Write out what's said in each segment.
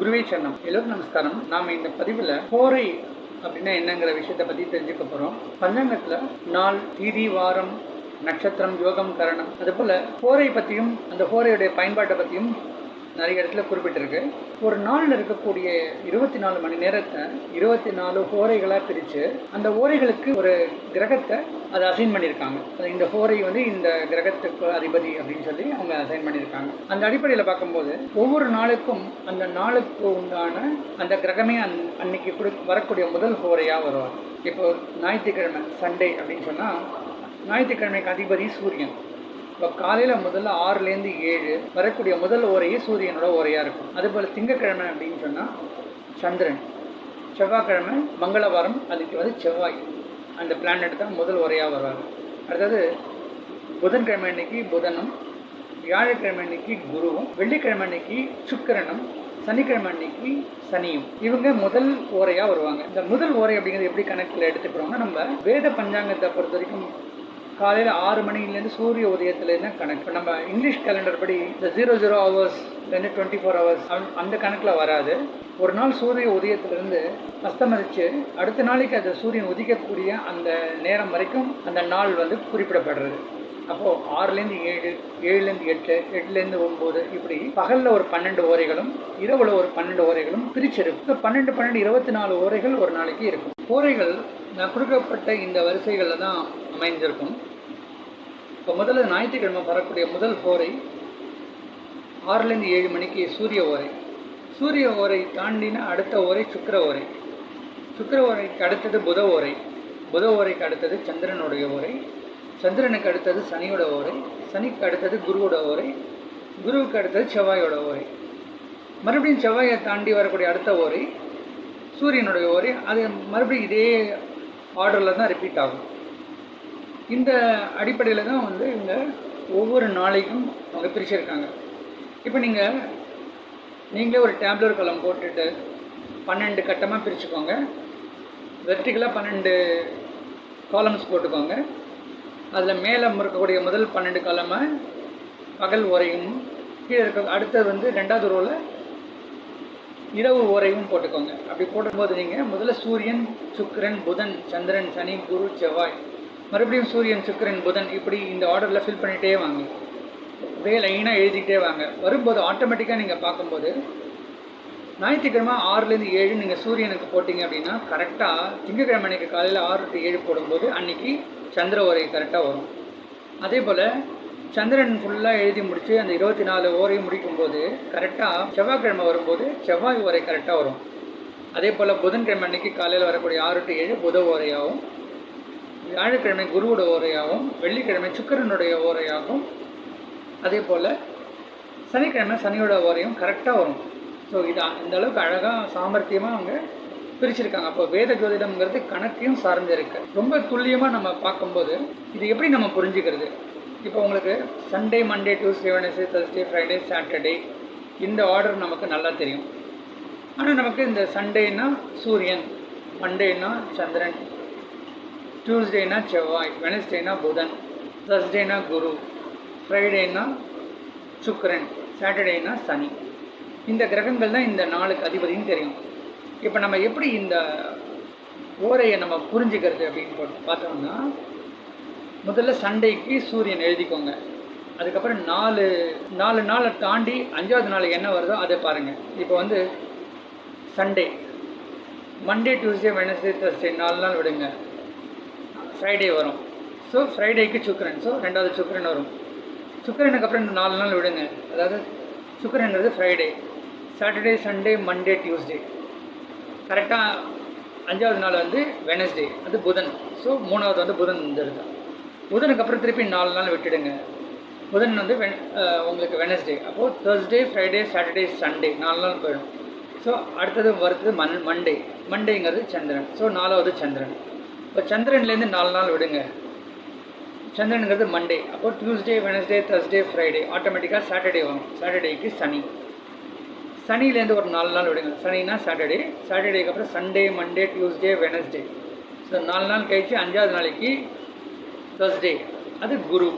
குருவே சரணம். எல்லோரும் நமஸ்காரம். நாம் இந்த பதிவில் கோரை அப்படின்னா என்னங்கிற விஷயத்தை பற்றி தெரிஞ்சுக்க போகிறோம் பஞ்சாங்கத்தில் நாள் தீதி வாரம் நட்சத்திரம் யோகம் கரணம். அதுபோல் கோரை பற்றியும் அந்த கோரையுடைய பயன்பாட்டை பற்றியும் நிறைய இடத்துல குறிப்பிட்டிருக்கு. ஒரு நாளில் இருக்கக்கூடிய இருபத்தி நாலு மணி நேரத்தை இருபத்தி நாலு ஓரைகளாக பிரித்து அந்த ஓரைகளுக்கு ஒரு கிரகத்தை அதை அசைன் பண்ணியிருக்காங்க. அது இந்த ஓரை வந்து இந்த கிரகத்துக்கு அதிபதி அப்படின்னு சொல்லி அவங்க அசைன் பண்ணியிருக்காங்க. அந்த அடிப்படையில் பார்க்கும்போது ஒவ்வொரு நாளுக்கும் அந்த நாளுக்கு உண்டான அந்த கிரகமே அந் அன்னைக்கு கொடு வரக்கூடிய முதல் ஓரையாக வருவார் இப்போ ஞாயிற்றுக்கிழமை சண்டே அப்படின்னு சொன்னால் ஞாயிற்றுக்கிழமைக்கு அதிபதி சூரியன். இப்போ காலையில் முதல்ல ஆறுலேருந்து ஏழு வரக்கூடிய முதல் ஓரையே சூரியனோட ஓரையாக இருக்கும். அதுபோல் திங்கக்கிழமை அப்படின்னு சொன்னால் சந்திரன் செவ்வாய்க்கிழமை மங்களவாரம் அதுக்கு வந்து செவ்வாய். அந்த பிளானட் தான் முதல் உரையாக வருவாங்க அடுத்தது புதன்கிழமை அன்னைக்கு புதனும் வியாழக்கிழமை அன்னைக்கு குருவும் வெள்ளிக்கிழமை அன்னைக்கு சுக்கரனும் சனிக்கிழமை அன்னைக்கு சனியும். இவங்க முதல் ஓரையாக வருவாங்க. இந்த முதல் ஓரை அப்படிங்கிறது எப்படி கணக்கில் எடுத்துக்கிறோம்னா நம்ம வேத பஞ்சாங்கத்தை பொறுத்த வரைக்கும் காலையில் ஆறு மணிலேருந்து சூரிய உதயத்துலேருந்து கணக்கு? நம்ம இங்கிலீஷ் கேலண்டர் படி இந்த ஜீரோ ஜீரோ ஹவர்ஸ்லேருந்து டுவெண்ட்டி ஃபோர் ஹவர்ஸ் அந்த கணக்கில் வராது. ஒரு நாள் சூரிய உதயத்திலிருந்து அஸ்தமரித்து அடுத்த நாளைக்கு அந்த சூரியன் உதிக்கக்கூடிய அந்த நேரம் வரைக்கும் அந்த நாள் வந்து குறிப்பிடப்படுறது. அப்போது ஆறுலேருந்து ஏழு ஏழுலேருந்து எட்டு எட்டுலேருந்து ஒம்பது இப்படி பகலில் ஒரு பன்னெண்டு ஓரைகளும் இரவில் ஒரு பன்னெண்டு ஓரைகளும் பிரிச்சிருக்கு இப்போ பன்னெண்டு பன்னெண்டு இருபத்தி நாலு ஓரைகள் ஒரு நாளைக்கு இருக்கும். ஓரைகள் நான் கொடுக்கப்பட்ட இந்த வரிசைகளில் தான் அமைஞ்சிருக்கும் இப்போ முதல்ல ஞாயிற்றுக்கிழமை வரக்கூடிய முதல் ஓரை ஆறுலேருந்து ஏழு மணிக்கு சூரிய ஓரை. சூரிய ஓரை தாண்டின அடுத்த ஓரை சுக்கர ஓரை. சுக்கர ஓரைக்கு அடுத்தது புத ஓரை. புத ஓரைக்கு அடுத்தது சந்திரனுடைய ஓரை. சந்திரனுக்கு அடுத்தது சனியோட ஓரை. சனிக்கு அடுத்தது குருவோட ஓரை. குருவுக்கு அடுத்தது செவ்வாயோட ஓரை. மறுபடியும் செவ்வாயை தாண்டி வரக்கூடிய அடுத்த ஓரை சூரியனுடைய ஓரை. அது மறுபடியும் இதே ஆர்டரில் தான் ரிப்பீட் ஆகும். இந்த அடிப்படையில் தான் வந்து இவங்க ஒவ்வொரு நாளைக்கும் அவங்க பிரிச்சிருக்காங்க இப்போ நீங்கள் நீங்களே ஒரு டேப்லர் கலம் போட்டுட்டு பன்னெண்டு கட்டமாக பிரிச்சுக்கோங்க. வெர்டிக்கலாக பன்னெண்டு காலம்ஸ் போட்டுக்கோங்க. அதில் மேலே இருக்கக்கூடிய முதல் பன்னெண்டு காலமை பகல் உரையும் கீழே இருக்க அடுத்தது வந்து ரெண்டாவது ரோவில் இரவு ஓரையும் போட்டுக்கோங்க. அப்படி போடும்போது நீங்கள் முதல்ல சூரியன் சுக்கரன் புதன் சந்திரன் சனி குரு செவ்வாய் மறுபடியும் சூரியன் சுக்கரன் புதன் இப்படி இந்த ஆர்டரில் ஃபில் பண்ணிகிட்டே வாங்க. அப்படியே லைனாக எழுதிக்கிட்டே வாங்க. வரும்போது ஆட்டோமேட்டிக்காக நீங்கள் பார்க்கும்போது ஞாயிற்றுக்கிழமை ஆறுலேருந்து ஏழு நீங்கள் சூரியனுக்கு போட்டிங்க அப்படின்னா கரெக்டாக திங்கக்கிழமை அன்றைக்கி காலையில் ஆறு டு ஏழு போடும்போது அன்றைக்கி சந்திர ஓரை கரெக்டாக வரும். அதே போல் சந்திரன் ஃபுல்லாக எழுதி முடித்து அந்த இருபத்தி நாலு ஓரையும் முடிக்கும்போது கரெக்டாக செவ்வாய்க்கிழமை வரும்போது செவ்வாய் ஓரை கரெக்டாக வரும். அதே போல் புதன்கிழமை அன்னைக்கு காலையில் வரக்கூடிய ஆறு டு ஏழு புத ஓரையாகவும் வியாழக்கிழமை குருவோட ஓரையாகவும் வெள்ளிக்கிழமை சுக்கரனுடைய ஓரையாகவும் அதே போல் சனிக்கிழமை சனியோட ஓரையும் கரெக்டாக வரும். ஸோ இது இந்த அளவுக்கு அழகாக சாமர்த்தியமாக அவங்க பிரிச்சிருக்காங்க. அப்போ வேத ஜோதிடம்ங்கிறது கணக்கையும் சார்ந்திருக்கு ரொம்ப துல்லியமாக நம்ம பார்க்கும்போது இது எப்படி நம்ம புரிஞ்சுக்கிறது? இப்போ உங்களுக்கு Sunday Monday Tuesday Wednesday Thursday Friday Saturday இந்த ஆர்டர் நமக்கு நல்லா தெரியும். ஆனால் நமக்கு இந்த சண்டேனா சூரியன் மண்டேனா சந்திரன் டியூஸ்டேனா செவ்வாய் வெனஸ்டேனா புதன் தர்ஸ்டேனா குரு ஃப்ரைடேனா சுக்கரன் சாட்டர்டேனா சனி. இந்த கிரகங்கள் தான் இந்த நாளுக்கு அதிபதினு தெரியும். இப்போ நம்ம எப்படி இந்த ஓரையை நம்ம புரிஞ்சுக்கிறது அப்படின்னு போட்டு பார்த்தோம்னா முதல்ல சண்டைக்கு சூரியன் எழுதிக்கோங்க. அதுக்கப்புறம் நாலு நாலு நாளை தாண்டி அஞ்சாவது நாள் என்ன வருதோ அதை பாருங்கள் இப்போ வந்து Sunday Monday Tuesday Wednesday Thursday நாலு நாள் விடுங்க. ஃப்ரைடே வரும். ஸோ ஃப்ரைடேக்கு சுக்கரன். ஸோ ரெண்டாவது சுக்கரன் வரும். சுக்கரனுக்கு அப்புறம் நாலு நாள் விடுங்க. அதாவது சுக்கரன்றது Friday Saturday Sunday Monday Tuesday கரெக்டாக அஞ்சாவது நாள் வந்து வெனஸ்டே அது புதன். ஸோ மூணாவது வந்து புதன் வந்துடுது புதனுக்கு அப்புறம் திருப்பி நாலு நாள் விட்டுடுங்க. புதன் வந்து வென் உங்களுக்கு வெனஸ்டே அப்போது தேர்ஸ்டே ஃப்ரைடே சாட்டர்டே சண்டே நாலு நாள் போயிடும். ஸோ அடுத்தது வருது மண் மண்டே மண்டேங்கிறது சந்திரன். ஸோ நாலாவது சந்திரன். இப்போ சந்திரன்லேருந்து நாலு நாள் விடுங்க. சந்திரனுங்கிறது மண்டே அப்போ டியூஸ்டே வெனஸ்டே தர்ஸ்டே ஃப்ரைடே ஆட்டோமேட்டிக்காக சாட்டர்டே வரும். சாட்டர்டேக்கு சனி. சனிலேருந்து ஒரு நாலு நாள் விடுங்க. சனினா சாட்டர்டே சாட்டர்டேக்கு அப்புறம் Sunday Monday Tuesday Wednesday so நாலு நாள் கழித்து அஞ்சாவது நாளைக்கு தேர்ஸ்டே அது குரு.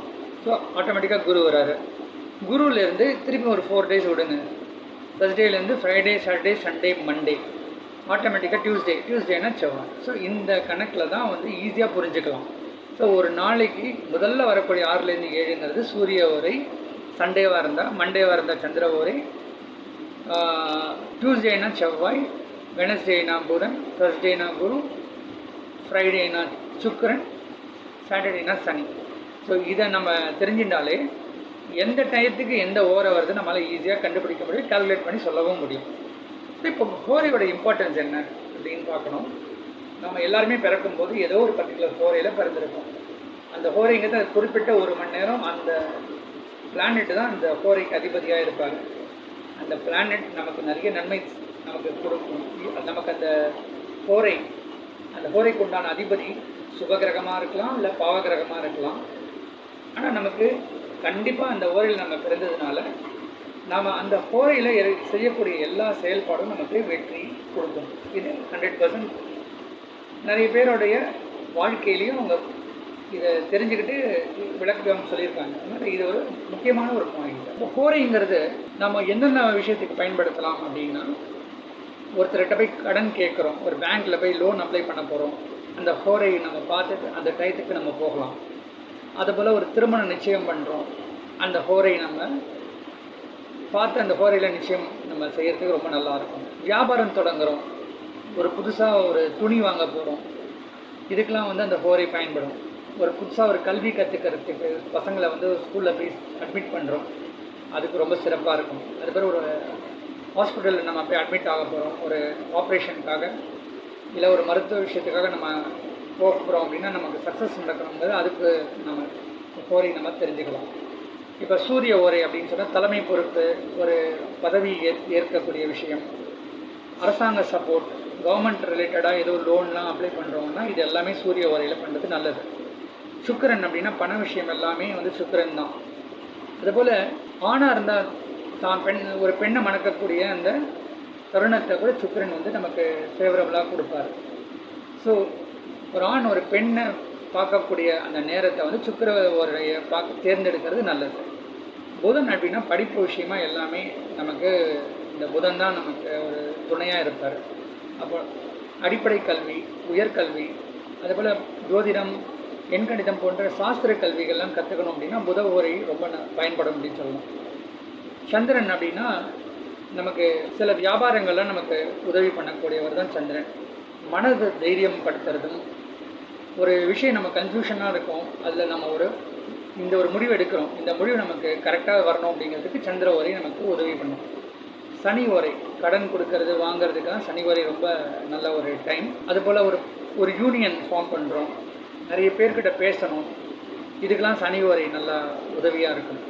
ஸோ ஆட்டோமேட்டிக்காக குரு வராரு. குருவிலேருந்து திருப்பி ஒரு ஃபோர் டேஸ் விடுங்க. தேர்ஸ்டேலேருந்து ஃப்ரைடே சாட்டர்டே சண்டே மண்டே ஆட்டோமேட்டிக்காக டியூஸ்டே டியூஸ்டேனா செவ்வாய். ஸோ இந்த கணக்கில் தான் வந்து ஈஸியாக புரிஞ்சுக்கலாம். ஸோ ஒரு நாளைக்கு முதல்ல வரக்கூடிய ஆறுலேருந்து ஏழுங்கிறது சூரிய உரை சண்டேவாக இருந்தால் மண்டேவாக இருந்தால் சந்திர உரை டியூஸ்டேனா செவ்வாய் வெனஸ்டேனா புதன் தேர்ஸ்டேனா குரு ஃப்ரைடேனா சுக்கரன் சாட்டர்டேனா சனி. ஸோ இதை நம்ம தெரிஞ்சிருந்தாலே எந்த டயத்துக்கு எந்த ஓரை வருது நம்மளால் ஈஸியாக கண்டுபிடிக்க முடியும் கால்குலேட் பண்ணி சொல்லவும் முடியும். இப்போ ஹோரையோட இம்பார்ட்டன்ஸ் என்ன அப்படின்னு பார்க்கணும். நம்ம எல்லாருமே பிறக்கும்போது ஏதோ ஒரு பர்டிகுலர் ஹோரையில் பிறந்திருக்கோம் அந்த ஹோரைங்கிறது அது குறிப்பிட்ட ஒரு மணி நேரம் அந்த பிளானெட் தான் அந்த ஹோரைக்கு அதிபதியாக இருப்பாங்க அந்த பிளானெட் நமக்கு நிறைய நன்மை நமக்கு கொடுக்கும். நமக்கு அந்த ஹோரை அந்த ஹோரைக்கு உண்டான அதிபதி சுபகிரகமாக இருக்கலாம் இல்லை பாவகிரகமாக இருக்கலாம். ஆனால் நமக்கு கண்டிப்பாக அந்த ஓரையில் நம்ம பிறந்ததுனால நாம் அந்த ஹோரையில் செய்யக்கூடிய எல்லா செயல்பாடும் நமக்கு வெற்றி கொடுக்கும். இது ஹண்ட்ரட் பர்சன்ட் நிறைய பேருடைய வாழ்க்கையிலையும் அவங்க இதை தெரிஞ்சுக்கிட்டு விளக்கம் சொல்லியிருக்காங்க. அதனால் இது ஒரு முக்கியமான ஒரு பாயிண்ட் இப்போ ஹோரைங்கிறது நம்ம என்னென்ன விஷயத்துக்கு பயன்படுத்தலாம் அப்படின்னா ஒருத்தர்கிட்ட போய் கடன் கேட்குறோம். ஒரு பேங்க்கில் போய் லோன் அப்ளை பண்ண போகிறோம் அந்த ஹோரையை நம்ம பார்த்துட்டு அந்த டயத்துக்கு நம்ம போகலாம். அதுபோல் ஒரு திருமணம் நிச்சயம் பண்ணுறோம் அந்த ஹோரை நம்ம பார்த்து அந்த கோரையில் நிச்சயம் நம்ம செய்கிறதுக்கு ரொம்ப நல்லாயிருக்கும் வியாபாரம் தொடங்குகிறோம் ஒரு புதுசாக ஒரு துணி வாங்க போகிறோம் இதுக்கெலாம் வந்து அந்த ஹோரை பயன்படும். ஒரு புதுசாக ஒரு கல்வி கற்றுக்கிறதுக்கு பசங்களை வந்து ஸ்கூலில் போய் அட்மிட் பண்ணுறோம் அதுக்கு ரொம்ப சிறப்பாக இருக்கும். அது பேர் ஒரு ஹாஸ்பிட்டலில் நம்ம போய் அட்மிட் ஆக போகிறோம் ஒரு ஆப்ரேஷனுக்காக இல்லை ஒரு மருத்துவ விஷயத்துக்காக நம்ம போக போகிறோம் அப்படின்னா நமக்கு சக்ஸஸ் நடக்கணுங்கிறது அதுக்கு நம்ம ஹோரை நம்ம தெரிஞ்சுக்கலாம். இப்போ சூரிய ஓரை அப்படின்னு சொன்னால் தலைமை பொறுப்பு ஒரு பதவி ஏற் ஏற்கக்கூடிய விஷயம். அரசாங்க சப்போர்ட் கவர்மெண்ட் ரிலேட்டடாக ஏதோ லோன்லாம் அப்ளை பண்ணுறோம்னா இது எல்லாமே சூரிய ஓரையில் பண்ணுறது நல்லது. சுக்கிரன் அப்படின்னா பண விஷயம் எல்லாமே வந்து சுக்கிரன் தான். அதுபோல் ஆணாக இருந்தால் தான் பெண் ஒரு பெண்ணை மணக்கக்கூடிய அந்த தருணத்தை கூட சுக்கிரன் வந்து நமக்கு ஃபேவரபுளாக கொடுப்பாரு. ஸோ ஒரு ஆண் ஒரு பெண்ணை பார்க்கக்கூடிய அந்த நேரத்தை வந்து சுக்கிர பார்க்க தேர்ந்தெடுக்கிறது நல்லது. புதன் அப்படின்னா படிப்பு விஷயமா எல்லாமே நமக்கு இந்த புதன் தான் நமக்கு ஒரு துணையாக இருப்பார். அப்போ அடிப்படை கல்வி உயர்கல்வி அதுபோல் ஜோதிடம் எண்கணிதம் போன்ற சாஸ்திர கல்விகள்லாம் கற்றுக்கணும் அப்படின்னா புத உரை ரொம்ப ந- பயன்படும் அப்படின்னு சொல்லலாம் சந்திரன் அப்படின்னா நமக்கு சில வியாபாரங்கள்லாம் நமக்கு உதவி பண்ணக்கூடியவர் தான் சந்திரன். மனது தைரியம் படுத்துறதும் ஒரு விஷயம் நம்ம கன்ஃபியூஷனாக இருக்கும். அதில் நம்ம ஒரு இந்த ஒரு முடிவு எடுக்கிறோம். இந்த முடிவு நமக்கு கரெக்டாக வரணும் அப்படிங்கிறதுக்கு சந்திர ஓரை நமக்கு உதவி பண்ணும். சனி ஓரை கடன் கொடுக்கறது வாங்கிறதுக்கெல்லாம் சனி ஓரை ரொம்ப நல்ல ஒரு டைம் அதுபோல் ஒரு ஒரு யூனியன் ஃபார்ம் பண்ணுறோம் நிறைய பேர்கிட்ட பேசணும். இதுக்கெல்லாம் சனி ஓரை நல்லா உதவியாக இருக்கும்.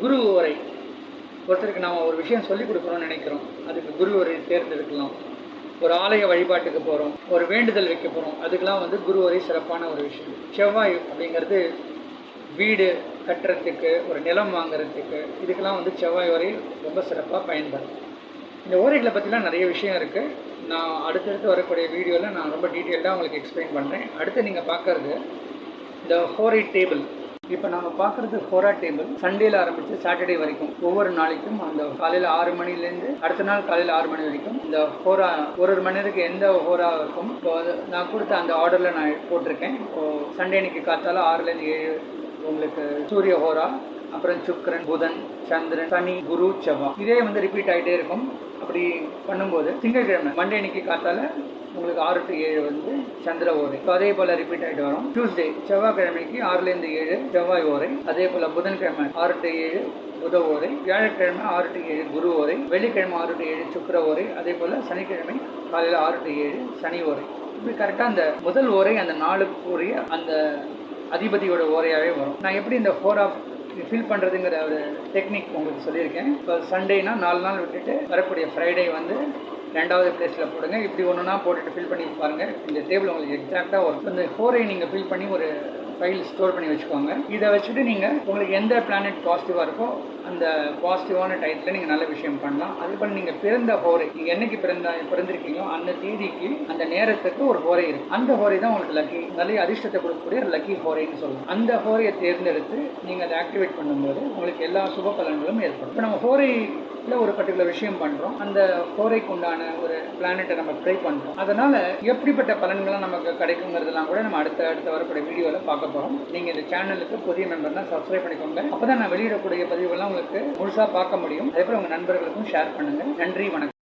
குரு ஓரை ஒருத்தருக்கு நாம் ஒரு விஷயம் சொல்லிக் கொடுக்குறோம்னு நினைக்கிறோம். அதுக்கு குரு ஓரை தேர்ந்தெடுக்கலாம். ஒரு ஆலய வழிபாட்டுக்கு போகிறோம் ஒரு வேண்டுதல் வைக்க போகிறோம் அதுக்கெலாம் வந்து குரு ஓரை சிறப்பான ஒரு விஷயம். செவ்வாய் அப்படிங்கிறது வீடு கட்டுறதுக்கு ஒரு நிலம் வாங்குறதுக்கு இதுக்கெல்லாம் வந்து செவ்வாய் வரை ரொம்ப சிறப்பாக பயன்படும். இந்த ஓரைகளை பற்றிலாம் நிறைய விஷயம் இருக்குது நான் அடுத்தடுத்து வரக்கூடிய வீடியோவில் நான் ரொம்ப டீட்டெயில்டாக உங்களுக்கு எக்ஸ்பிளைன் பண்ணுறேன் அடுத்து நீங்கள் பார்க்குறது இந்த ஹோரை டேபிள் இப்போ நம்ம பார்க்குறது ஹோரா டேபிள். சண்டேல ஆரம்பித்து சாட்டர்டே வரைக்கும். ஒவ்வொரு நாளைக்கும் அந்த காலையில் ஆறு மணிலேருந்து அடுத்த நாள் காலையில் ஆறு மணி வரைக்கும் இந்த ஹோரா ஒரு ஒரு மணி நேரத்துக்கு எந்த ஹோரா இருக்கும். இப்போ அது நான் கொடுத்த அந்த ஆர்டரில் நான் போட்டிருக்கேன். இப்போ சண்டே அன்னைக்கு காத்தால ஆறுலேருந்து ஏழு உங்களுக்கு சூரிய ஹோரா அப்புறம் சுக்கரன் புதன் சந்திரன் சனி குரு செவ்வாய். இதே வந்து ரிப்பீட் ஆகிட்டே இருக்கும். அப்படி பண்ணும்போது திங்கட்கிழமை மண்டே அன்னைக்கு காத்தால உங்களுக்கு ஆறு டு ஏழு வந்து சந்திர ஓரை. ஸோ அதே போல் ரிப்பீட் ஆகிட்டு வரும். டியூஸ்டே செவ்வாய்க்கிழமைக்கு ஆறுலேருந்து ஏழு செவ்வாய் ஓரை. அதே போல் புதன்கிழமை ஆறு டு ஏழு புத ஓரை. வியாழக்கிழமை ஆறு டு ஏழு குரு ஓரை. வெள்ளிக்கிழமை ஆறு டு ஏழு சுக்கிர ஓரை. அதே போல் சனிக்கிழமை காலையில் ஆறு டு ஏழு சனி ஓரை. இப்படி கரெக்டாக அந்த முதல் ஓரை அந்த நாளுக்குரிய அந்த அதிபதியோட ஓரையாகவே வரும். நான் எப்படி இந்த ஃபோர் ஆஃப் ஃபில் பண்ணுறதுங்கிற ஒரு டெக்னிக் உங்களுக்கு சொல்லியிருக்கேன். இப்போ சண்டேனா நாலு நாள் விட்டுட்டு வரக்கூடிய ஃப்ரைடே வந்து ரெண்டாவது பிளேஸில் போடுங்க. இப்படி ஒன்றுனா போட்டுட்டு ஃபில் பண்ணி பாருங்கள் இந்த டேபிள் உங்களுக்கு எக்ஸாக்டாக ஒர்க் இந்த ஃபோரை நீங்கள் ஃபில் பண்ணி ஒரு ஃபைல் ஸ்டோர் பண்ணி வச்சுக்கோங்க. இதை வச்சுட்டு நீங்கள் உங்களுக்கு எந்த பிளானட் பாசிட்டிவாக இருக்கோ அந்த பாசிட்டிவான டயத்தில் நீங்கள் நல்ல விஷயம் பண்ணலாம். அது போல் நீங்கள் பிறந்த ஹோரை நீங்கள் என்னைக்கு பிறந்த பிறந்திருக்கீங்களோ அந்த தேதிக்கு அந்த நேரத்துக்கு ஒரு ஹோரை இருக்கு. அந்த ஹோரை தான் உங்களுக்கு லக்கி நல்ல அதிர்ஷ்டத்தை கொடுக்கக்கூடிய லக்கி ஹோரைன்னு சொல்லலாம் அந்த ஹோரையை தேர்ந்தெடுத்து நீங்கள் அதை ஆக்டிவேட் பண்ணும்போது உங்களுக்கு எல்லா சுப பலன்களும் ஏற்படும். இப்போ நம்ம ஹோரையில் ஒரு பர்டிகுலர் விஷயம் பண்ணுறோம் அந்த கோரைக்கு உண்டான ஒரு பிளானட்டை நம்ம ட்ரை பண்ணுறோம் அதனால் எப்படிப்பட்ட பலன்கள்லாம் நமக்கு கிடைக்குங்கிறதெல்லாம் கூட நம்ம அடுத்த அடுத்த வரக்கூடிய வீடியோவில் பார்க்க போகிறோம் நீங்கள் இந்த சேனலுக்கு புதிய மெம்பர்னால் சப்ஸ்கிரைப் பண்ணிக்கோங்க. அப்போ தான் நான் வெளியிடக்கூடிய பதிவுகள்லாம் உங்களுக்கு முழுசாக பார்க்க முடியும். அதே போல் உங்கள் நண்பர்களுக்கும் ஷேர் பண்ணுங்கள் நன்றி வணக்கம்.